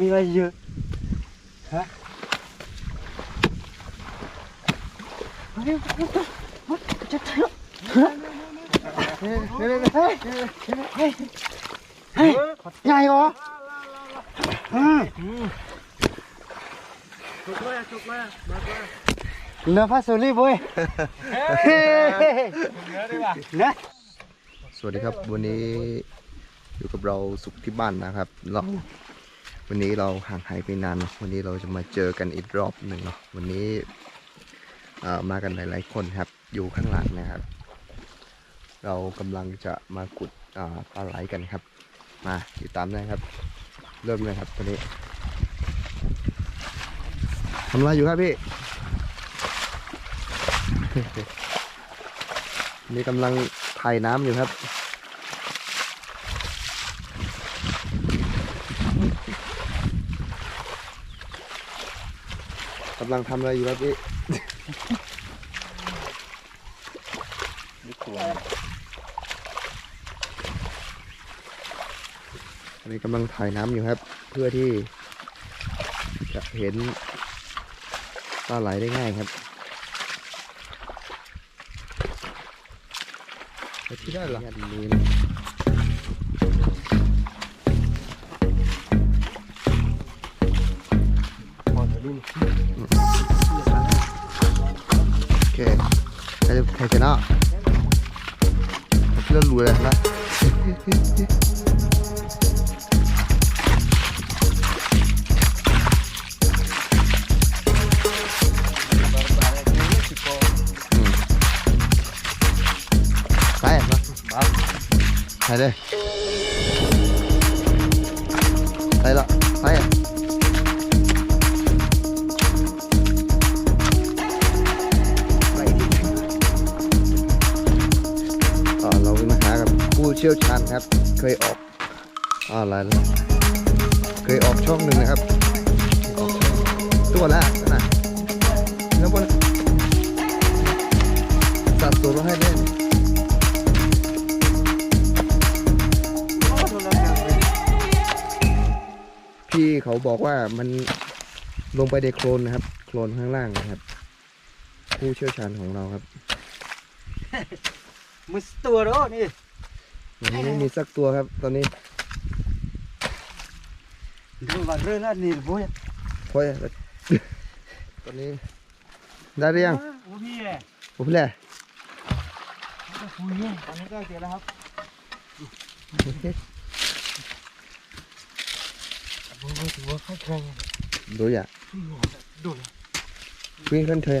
มีอะไรเยอะฮะเฮ้ยจะเถอะเฮ้ยเฮ้ยเฮ้ยเฮ้ยเฮ้ยใหญ่เหรออืมสุกเลยสุกเลยมาเลยเนื้อพาสุรีบุ้ยเฮ้ยเนื้อดีกว่านะสวัสดีครับวันนี้อยู่กับเราสุขที่บ้านนะครับ เรา วันนี้เราห่างหายไปนานเนอะวันนี้เราจะมาเจอกันอีกรอบหนึ่งเนาะวันนี้มากันหลาย ๆ คนครับ อยู่ข้างหลังนะครับ เรากำลังจะมาขุดปลาไหลกันครับ มาติดตามได้ครับ เริ่มเลยครับวันนี้ทำอะไรอยู่ครับพี่นี่กำลังถ่ายน้ำอยู่ครับำลังทำอะไรอยู่ครับพี่อันนี้กำลังถ่ายน้ำอยู่ครับ เพื่อที่จะเห็นปลาไหลได้ง่ายครับไปที่ได้เหรอนี้นะโอ ใครจะใครชนะเพื่อน ชี่ยวชาญครับ เคยออกอะไรนะเคยออกช่องหนึ่งนะครับออตัวละนั่นะแล้วบนตัดตัวมให้เล่นพี่เขาบอกว่ามันลงไปในโคลนนะครับ โคลนข้างล่างนะครับ ผู้เชี่ยวชาญของเราครับ มือตัวเด้นี่ วันนี้ไม่มีสักตัวครับตอนนี้ ดูว่าเรื่องนั้นนี่บุ้ยเพราะตอนนี้ได้หรือยังโอ้พี่แหละโอ้พี่แหละคุยตอนนี้ก็เจอแล้วครับโอ้โหถือว่าค่าแรงดูอย่าดูวิ่งขึ้นเธอ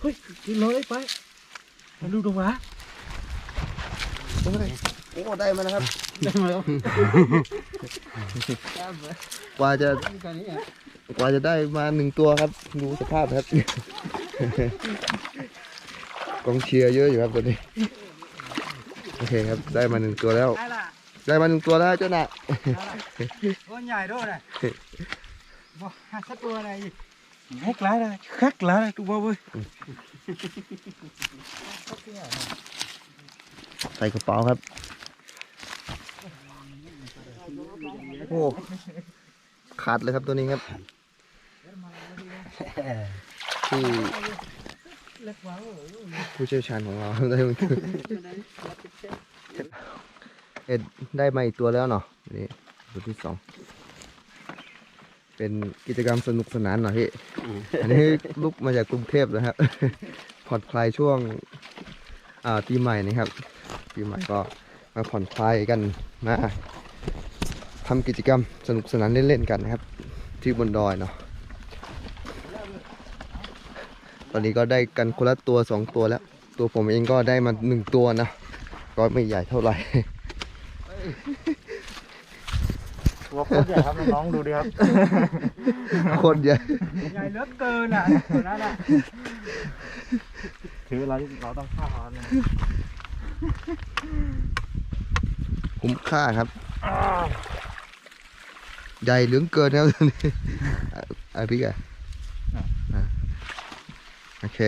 เฮ้ยกินเลยไปมาดูตรงวะโอ้ได้มานะครับได้ไหมครับกว่าจะกว่าจะได้มาหนึ่งตัวครับ ดูสภาพครับกองเชียร์เยอะอยู่ครับตัวนี้โอเคครับได้มาหนึ่งตัวแล้ว ได้ละได้มาหนึ่งตัวแล้วเจ้าหน่ะตัวใหญ่ด้วยนะบ่หาสักตัวอะไรอีก แฮกล้าเลยแฮกล้าเลยตัวเว้ยใส่กระเป๋าครับโอ้ขาดเลยครับตัวนี้ครับ ที่ผู้เชี่ยวชาญของเราได้มาเอ็ดได้มาอีกตัวแล้วเนาะนี่ตัวที่สอง เป็นกิจกรรมสนุกสนานหน่อยพี่ อันนี้ลุกมาจากกรุงเทพนะครับ ผ่อนคลายช่วงอ่าปีใหม่นะครับ ปีใหม่ก็มาผ่อนคลายกัน มาทำกิจกรรมสนุกสนานเล่นๆกันนะครับ ที่บนดอยเนาะ ตอนนี้ก็ได้กันคนละตัวสองตัวแล้ว ตัวผมเองก็ได้มาหนึ่งตัวนะ ก็ไม่ใหญ่เท่าไหร่ ตัวโคตรใหญ่ครับน้องๆดูดิครับคนใหญ่ใหญ่เหลือเกินอะตัวนั้นอะถือเวลาที่เราต้องฆ่าเขาเนี่ยคุ้มค่าครับ ใหญ่เหลืองเกินครับตัวนี้อะอะพี่แกอะโอเค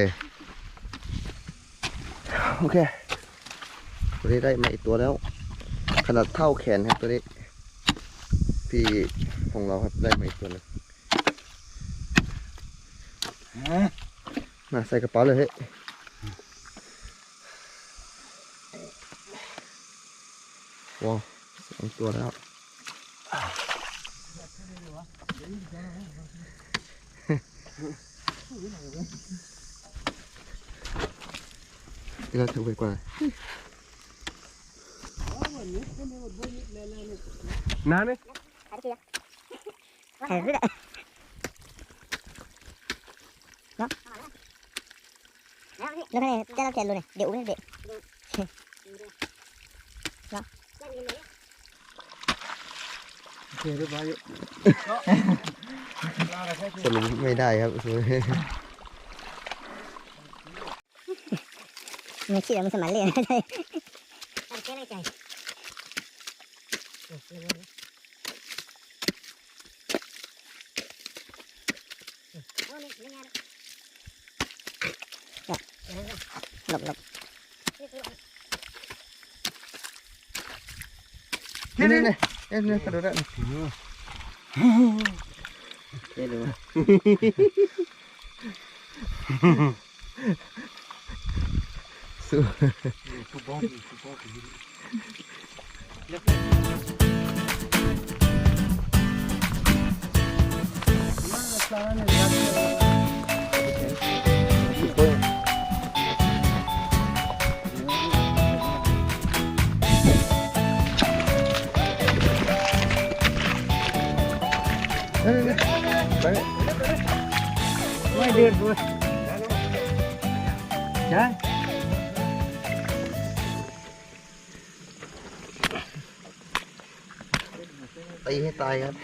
โอเค ตัวนี้ได้มาอีกตัวแล้ว ขนาดเท่าแขนครับตัวนี้ พี่ของเราครับได้มาอีกตัวหนึงมาใส่กระเป๋าเลยเฮ้ยว้าวสองตัวแล้วนี่เราถือไว้กว่าน้าเนี่ย Thầy rất đấy. Đó. Nó này, cho nó chèn luôn này, điệu này, điệu. โอเคเรียบร้อยอยู่สรุปไม่ได้ครับ Mình chỉ là mình sẽ mắn liền đây. Lộc นี่นี่นี่นี่นี่กระโดดได้ เดือดเลยใช่ตีให้ตายครับ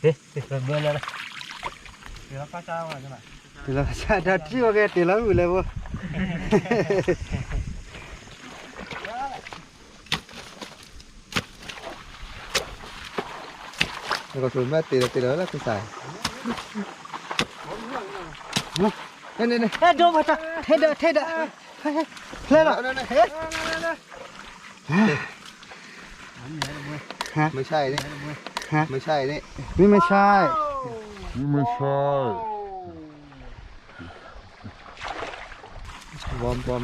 เฮ้ยเดือดเบื่อเลยเดี๋ยวเราก็จ้ามาใช่ไหมเดี๋ยวเราจะดัดที่ว่าแกเดี๋ยวเราอยู่เลยวะแล้วก็ส่วนมากตีแล้วตีแล้วแล้วก็ใส่ นี่นี่นี่เฮ้ดนมาจ้ะเฮ้เด้อเฮ้เด้อเฮ้เล่นหรอนั่นนั่นเฮ้ไม่ใช่นี่ไม่ใช่นี่นี่ไม่ใช่วอร์มวอร์ม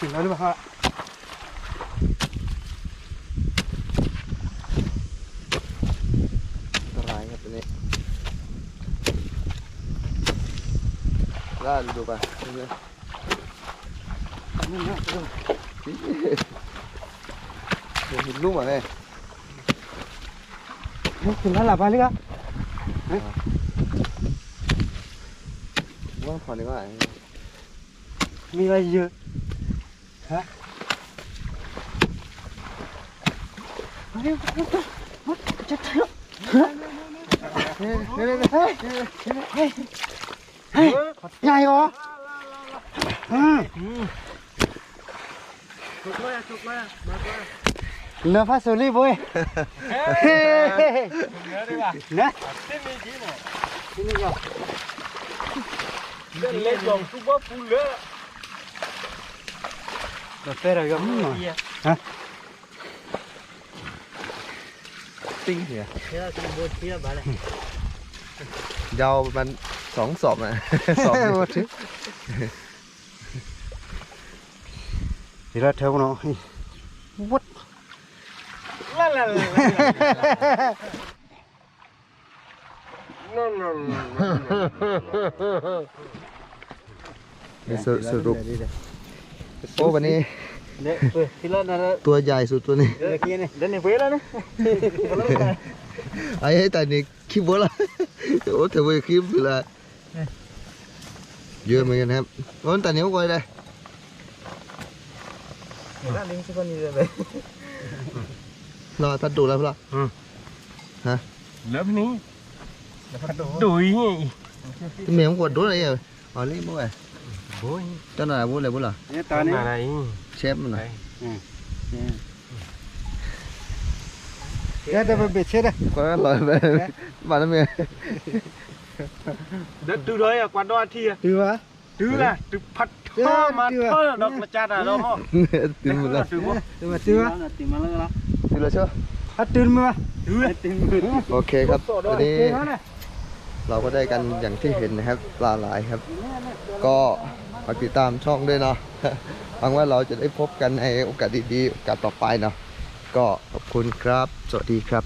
ถึงแล้วหรือเปล่า อันตรายครับตัวนี้ ล่าดูไปนี่นี่นะเดี๋ยวเห็นลูกอะเนี่ย เลยครับว่างผ่อนดีกว่ามีอะไรเยอะฮะจะเถอะเฮ้ยเฮ้ยเฮ้ยเฮ้ยเฮ้ยใหญ่เหรออืมจุกเลยจุกเลยมาเลยเนื้อพาสลีบุ้ยเฮ้ยเนื้อดีกว่านะที่มีกี่หน่อยที่นี่ก็เล่นเล่นลงซุปเปอร์ฟูลเลยเราเตะอะไรกันมั้งติ้งเหี้ยเที่ยวจุบเที่ยวไปเลยยาวประมัน สองศอกอะสองโอ้ชิทีละเท่าน้องวัดล่าล่าล่านั่นนั่นสรุปสรุปโอ้วันนี้เด็กที่ละนั่นตัวใหญ่สุดตัวนี้เด็กนี่เด็กนี่เวลาเนี่ยไอ้ให้แต่นี่คิดว่าละโอ้แต่ว่าคิดเวลา เยอะเหมือนกันนะครับโอ้ยแต่เหนียวกว่าเลย Nah, ling sekali dia le. รอถ้าดูแล้วเปล่า Lớp ni. Đuổi nhỉ. เหนียวกว่าดูอะไรอะอ๋อรีบบ่อย Bôi. เจ้าหน่อยพูดอะไรพูดเหรอเนี่ยตอนนี้ này. เชฟมันหน่อยเดี๋ยวจะไปเบ็ดเช็ดอะก็อร่อยไปบ้านนั่นเอง Đất từ đấy à quán đo thìa. ถือวะ Từ là từ phật Đưa, thơ mà đưa. thơ đọc là cha là đâu hả? ตื่นหมดแล้ว Từ quá. ถือว่าถือวะตื่นแล้วใช่ไหมถ้าตื่นมือ Từ là โอเคครับวันนี้เก่งแล้วนะเราก็ได้กันอย่างที่เห็นนะครับปลาหลายครับ ก็ฝากติดตามช่องด้วยเนาะหวังว่าเราจะได้พบกันในโอกาสดีๆโอกาสต่อไปเนาะก็ขอบคุณครับ สวัสดีครับ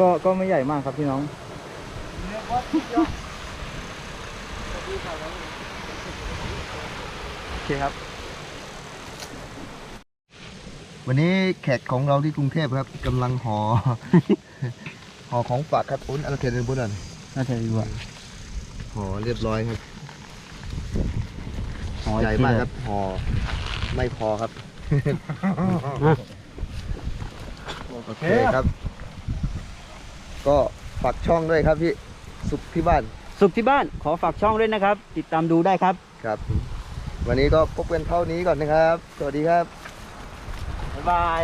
ก็ก็ไม่ใหญ่มากครับพี่น้อง โอเคครับ วันนี้แขกของเราที่กรุงเทพครับกำลังห่อห่อของฝากครับอุ้นอะไรเทนบุญอะน่าจะดีกว่าห่อเรียบร้อยครับใหญ่มากครับห่อไม่พอครับ โอเคครับ ก็ฝากช่องด้วยครับพี่สุขที่บ้านสุขที่บ้านขอฝากช่องด้วยนะครับ ติดตามดูได้ครับครับ วันนี้ก็พบกันเท่านี้ก่อนนะครับ สวัสดีครับ บ๊ายบาย